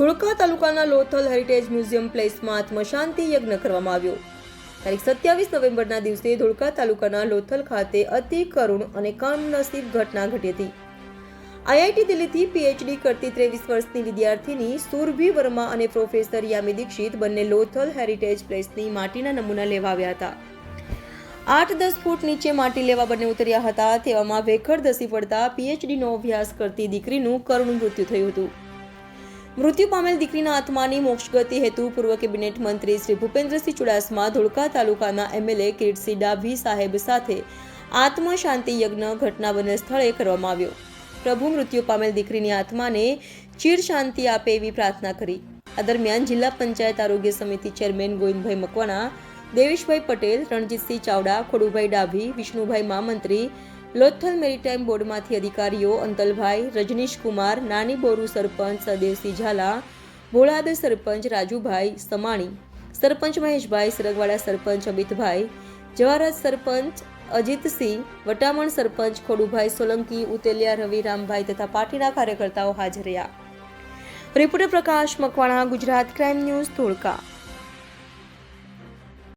ધોળકા તાલુકાના Lothal heritage museum પ્લેસમાં આત્મશાંતિ યજ્ઞ કરવામાં આવ્યો. તારીખ સત્યાવીસ નવેમ્બરના દિવસે ધોળકા તાલુકાના લોથલ ખાતે અતિ કરુણ અને કમનસીબ ઘટના ઘટી હતી. આઈઆઈટી દિલ્હીથી પીએચડી કરતી ત્રેવીસ વર્ષની વિદ્યાર્થીની સુરભી વર્મા અને પ્રોફેસર યામી દીક્ષિત બંને લોથલ હેરિટેજ પ્લેસની માટીના નમૂના લેવા આવ્યા હતા. આઠ દસ ફૂટ નીચે માટી લેવા બંને ઉતર્યા હતા, તેવામાં વેખર ધસી પડતા પીએચડીનો અભ્યાસ કરતી દીકરીનું કરુણ મૃત્યુ થયું હતું. મૃત્યુ પામેલ દીકરીના આત્માની મોક્ષગતિ હેતુ પૂર્વ કેબિનેટ મંત્રી શ્રી ભૂપેન્દ્રસિંહ ચુડાસમા ધોળકા તાલુકાના એમએલએ કિરીટસિંહ ડાભી સાહેબ સાથે આત્મ શાંતિ યજ્ઞ ઘટના બને સ્થળે કરવામાં આવ્યો. પ્રભુ મૃત્યુ પામેલ દીકરીની આત્માને ચીર શાંતિ આપે એવી પ્રાર્થના કરી. આ દરમિયાન જિલ્લા પંચાયત આરોગ્ય સમિતિ ચેરમેન ગોવિંદભાઈ મકવાણા, દેવેશભાઈ પટેલ, રણજીતસિંહ ચાવડા, ખોડુભાઈ ડાભી, વિષ્ણુભાઈ મામંત્રી લોથલ મેરીટાઈમ બોર્ડમાંથી અધિકારીઓ અંતલભાઈ, રજનીશ કુમાર, નાની બોરુ સરપંચ સદેવસિંહ ઝાલા ભોળાદ સરપંચ રાજુભાઈ સમાણી, સરપંચ મહેશભાઈ સરગવાડા સરપંચ અમિતભાઈ જવાહરાજ સરપંચ અજીતસિંહ, વટામણ સરપંચ ખોડુભાઈ સોલંકી, ઉતેલિયા રવિ રામભાઈ તથા પાર્ટીના કાર્યકર્તાઓ હાજર રહ્યા. Reporter Prakash Makwana, Gujarat crime news Dholka.